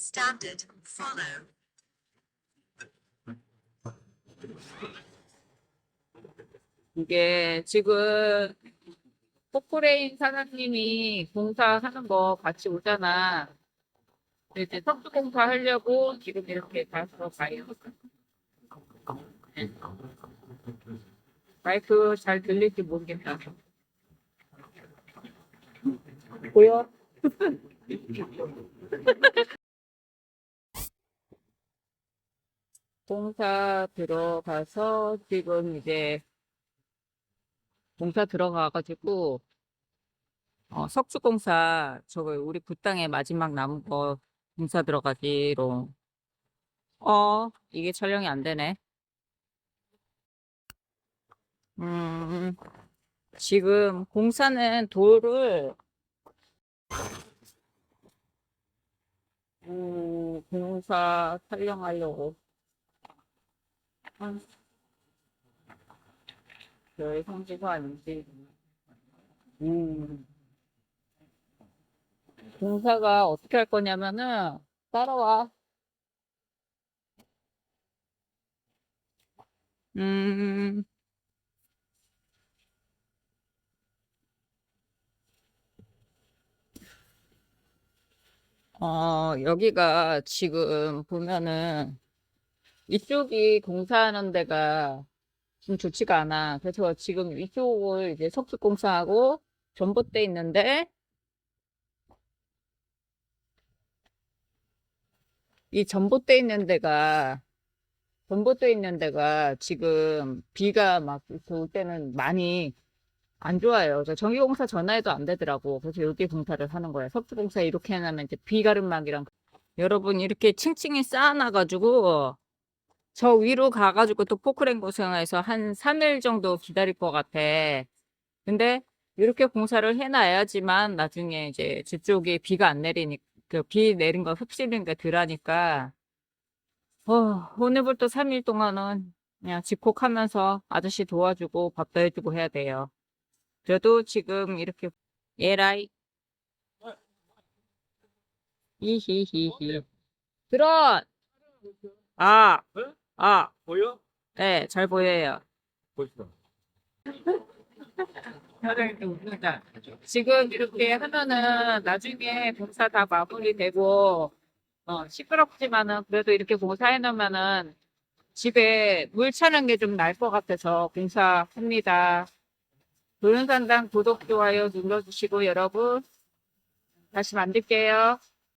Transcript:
Standard. Follow. 이게 지금 포크레인 사장님이 공사하는 거 같이 오잖아. 이제 석주 공사 하려고 지금 이렇게 가서 가요. 네. 마이크 잘 들릴지 모르겠다. 보여? 공사 들어가서 지금 이제 공사 들어가가지고 어, 석주공사 저거 우리 붓땅에 마지막 남은 거 공사 들어가기로. 어 이게 촬영이 안 되네. 음 지금 공사는 돌을 음, 공사 촬영하려고 음. 저희 성지가 아닌지. 음. 공사가 어떻게 할 거냐면은, 따라와. 음. 어, 여기가 지금 보면은, 이쪽이 공사하는 데가 좀 좋지가 않아. 그래서 지금 이쪽을 이제 석축 공사하고 전봇대 있는데 이 전봇대 있는 데가 전봇대 있는 데가 지금 비가 막 올 때는 많이 안 좋아요. 그래서 전기공사 전화해도 안 되더라고. 그래서 여기 공사를 하는 거예요. 석축공사 이렇게 해놓으면 이제 비가름막이랑 여러분 이렇게 층층이 쌓아놔가지고 저 위로 가 가지고 또 포크레인 고생해서 한 3일 정도 기다릴 것 같아. 근데 이렇게 공사를 해 놔야지만 나중에 이제 저쪽에 비가 안 내리니까, 그비 내린 거 흡수되니까 덜하니까, 어, 오늘부터 3일 동안은 그냥 집콕하면서 아저씨 도와주고 밥도 해주고 해야 돼요. 그래도 지금 이렇게, 예라이. 이히히히. 그런! 아, 아, 보여? 네, 잘 보여요. 웃는다. 지금 이렇게 하면은 나중에 공사 다 마무리되고, 어, 시끄럽지만은 그래도 이렇게 공사해 놓으면은 집에 물 차는 게 좀 날 것 같아서 공사합니다. 도윤산당 구독, 좋아요 눌러주시고 여러분 다시 만들게요.